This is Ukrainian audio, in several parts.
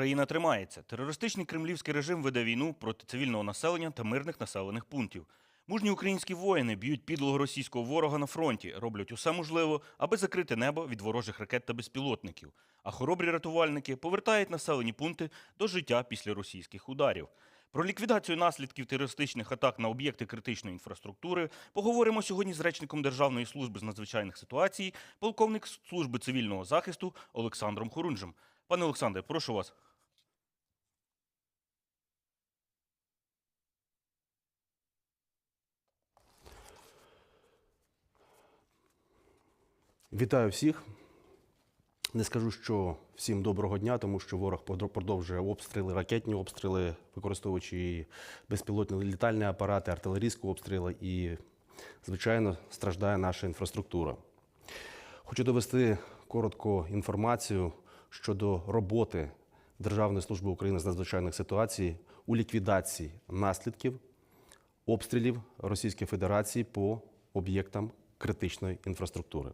Україна тримається. Терористичний кремлівський режим веде війну проти цивільного населення та мирних населених пунктів. Мужні українські воїни б'ють підлого російського ворога на фронті, роблять усе можливе, аби закрити небо від ворожих ракет та безпілотників. А хоробрі рятувальники повертають населені пункти до життя після російських ударів. Про ліквідацію наслідків терористичних атак на об'єкти критичної інфраструктури поговоримо сьогодні з речником Державної служби з надзвичайних ситуацій, полковник служби цивільного захисту Олександром Хорунжем. Пане Олександре, прошу вас. Вітаю всіх. Не скажу, що всім доброго дня, тому що ворог продовжує обстріли, ракетні обстріли, використовуючи безпілотні літальні апарати, артилерійські обстріли і, звичайно, страждає наша інфраструктура. Хочу довести коротко інформацію щодо роботи Державної служби України з надзвичайних ситуацій у ліквідації наслідків обстрілів Російської Федерації по об'єктам критичної інфраструктури.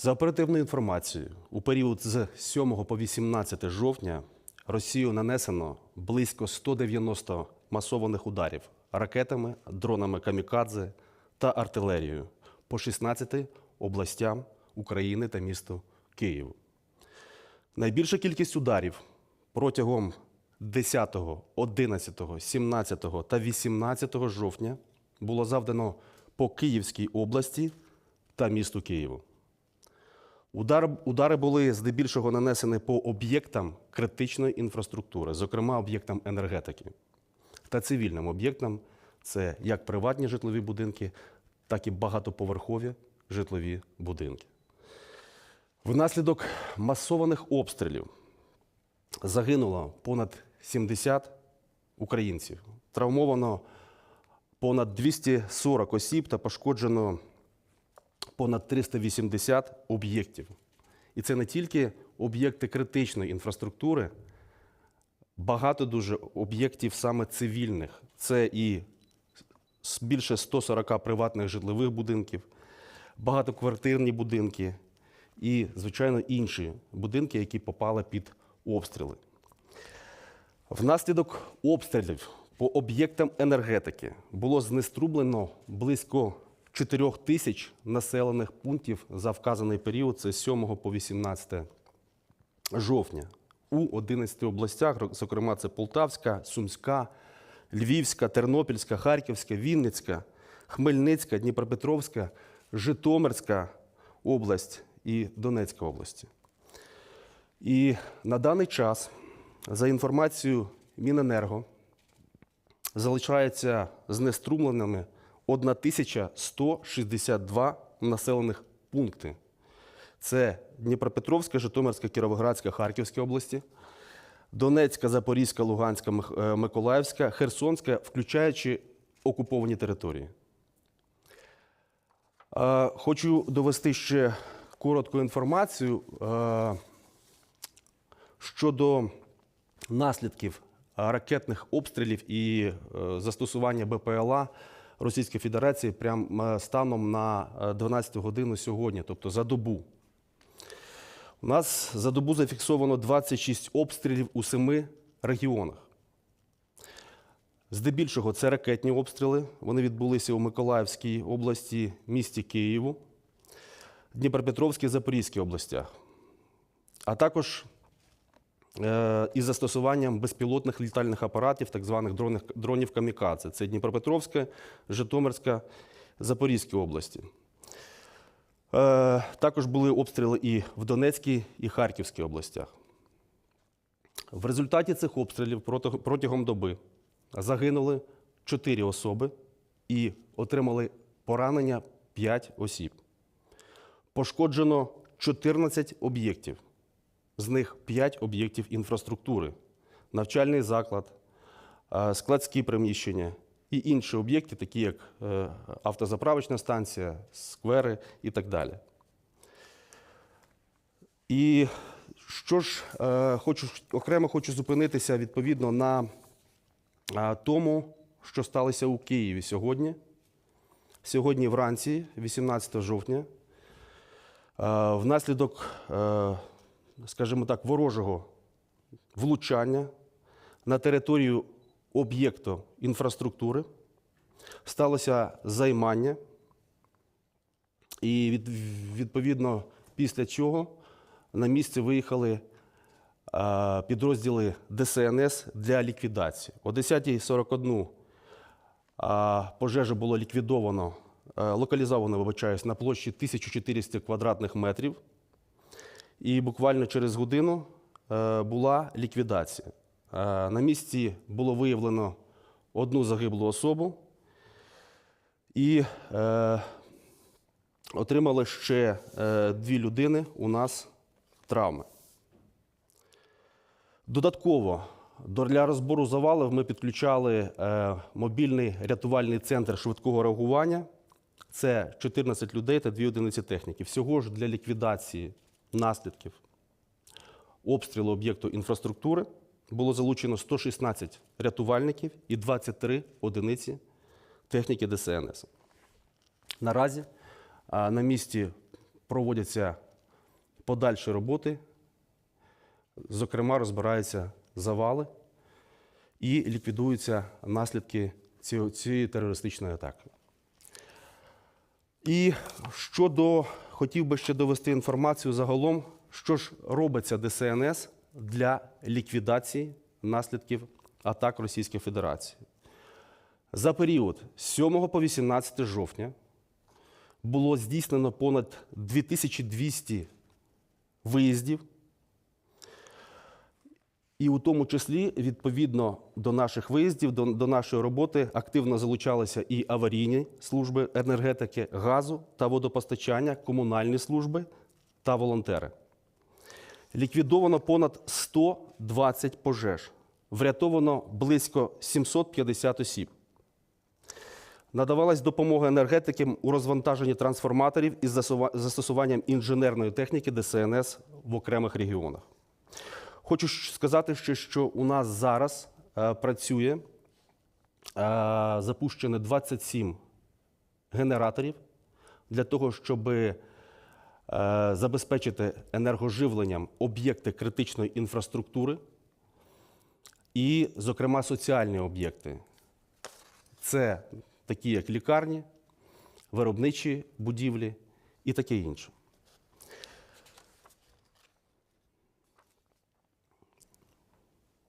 За оперативною інформацією, у період з 7 по 18 жовтня Росію нанесено близько 190 масованих ударів ракетами, дронами камікадзе та артилерією по 16 областям України та місту Києву. Найбільша кількість ударів протягом 10, 11, 17 та 18 жовтня було завдано по Київській області та місту Києву. Удар, удари були здебільшого нанесені по об'єктам критичної інфраструктури, зокрема об'єктам енергетики та цивільним об'єктам це як приватні житлові будинки, так і багатоповерхові житлові будинки. Внаслідок масованих обстрілів загинуло понад 70 українців, травмовано понад 240 осіб та пошкоджено понад 380 об'єктів. І це не тільки об'єкти критичної інфраструктури, багато дуже об'єктів саме цивільних. Це і більше 140 приватних житлових будинків, багатоквартирні будинки і, звичайно, інші будинки, які попали під обстріли. Внаслідок обстрілів по об'єктам енергетики було знеструблено близько 4 тисяч населених пунктів за вказаний період це з 7 по 18 жовтня у 11 областях, зокрема, це Полтавська, Сумська, Львівська, Тернопільська, Харківська, Вінницька, Хмельницька, Дніпропетровська, Житомирська область і Донецька області. І на даний час, за інформацією Міненерго, залишається знеструмленими 1162 населених пункти. Це Дніпропетровська, Житомирська, Кіровоградська, Харківська області, Донецька, Запорізька, Луганська, е, Миколаївська, Херсонська, включаючи окуповані території. Хочу довести ще коротку інформацію щодо наслідків ракетних обстрілів і е, застосування БПЛА Російської Федерації прям е, станом на е, 12 годину сьогодні, тобто за добу. У нас за добу зафіксовано 26 обстрілів у семи регіонах. Здебільшого це ракетні обстріли. Вони відбулися у Миколаївській області, місті Києву, Дніпропетровській, Запорізькій областях, а також е, із застосуванням безпілотних літальних апаратів, так званих дронів, дронів камікадзе. Це Дніпропетровська, Житомирська, Запорізькі області. Е, також були обстріли і в Донецькій і Харківській областях. В результаті цих обстрілів протягом доби загинули 4 особи і отримали поранення 5 осіб. Пошкоджено 14 об'єктів, з них 5 об'єктів інфраструктури, навчальний заклад, е, складські приміщення і інші об'єкти, такі як е, автозаправочна станція, сквери і так далі. І що ж, е, хочу окремо хочу зупинитися відповідно на тому, що сталося у Києві сьогодні. Сьогодні вранці, 18 жовтня, внаслідок, скажімо так, ворожого влучання на територію об'єкту інфраструктури, сталося займання, і відповідно після чого на місце виїхали підрозділи ДСНС для ліквідації. О 10.41 а, пожежа було ліквідовано, е, локалізовано, вибачаюсь, на площі 1400 квадратних метрів. І буквально через годину е, була ліквідація. Е, На місці було виявлено одну загиблу особу і е, отримали ще дві людини у нас травми. Додатково для розбору завалів ми підключали мобільний рятувальний центр швидкого реагування. Це 14 людей та 2 одиниці техніки. Всього ж для ліквідації наслідків обстрілу об'єкту інфраструктури було залучено 116 рятувальників і 23 одиниці техніки ДСНС. Наразі на місці проводяться подальші роботи, зокрема, розбираються завали і ліквідуються наслідки цієї терористичної атаки. І щодо, хотів би ще довести інформацію загалом, що ж робиться ДСНС для ліквідації наслідків атак Російської Федерації. За період з 7 по 18 жовтня було здійснено понад 2200 виїздів, і у тому числі, відповідно до наших виїздів, до, до нашої роботи, активно залучалися і аварійні служби енергетики, газу та водопостачання, комунальні служби та волонтери. Ліквідовано понад 120 пожеж, врятовано близько 750 осіб. Надавалась допомога енергетикам у розвантаженні трансформаторів із застосуванням інженерної техніки ДСНС в окремих регіонах. Хочу сказати ще, що у нас зараз е, працює е, запущено 27 генераторів для того, щоб е, забезпечити енергоживленням об'єкти критичної інфраструктури і, зокрема, соціальні об'єкти. Це такі, як лікарні, виробничі будівлі і таке інше.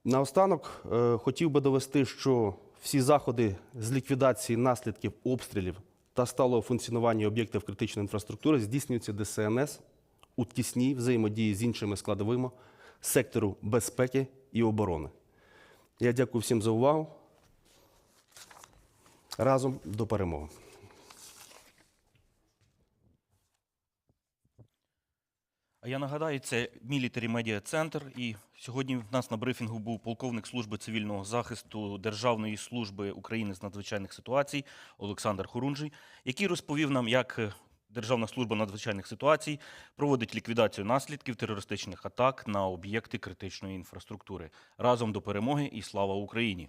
Наостанок е, хотів би довести, що всі заходи з ліквідації наслідків обстрілів та сталого функціонування об'єктів критичної інфраструктури здійснюються ДСНС у тісній взаємодії з іншими складовими сектору безпеки і оборони. Я дякую всім за увагу. Разом до перемоги. Я нагадаю, це Military Media Center. І сьогодні в нас на брифінгу був полковник служби цивільного захисту Державної служби України з надзвичайних ситуацій Олександр Хорунжий, який розповів нам, як е, Державна служба надзвичайних ситуацій проводить ліквідацію наслідків терористичних атак на об'єкти критичної інфраструктури. Разом до перемоги і слава Україні!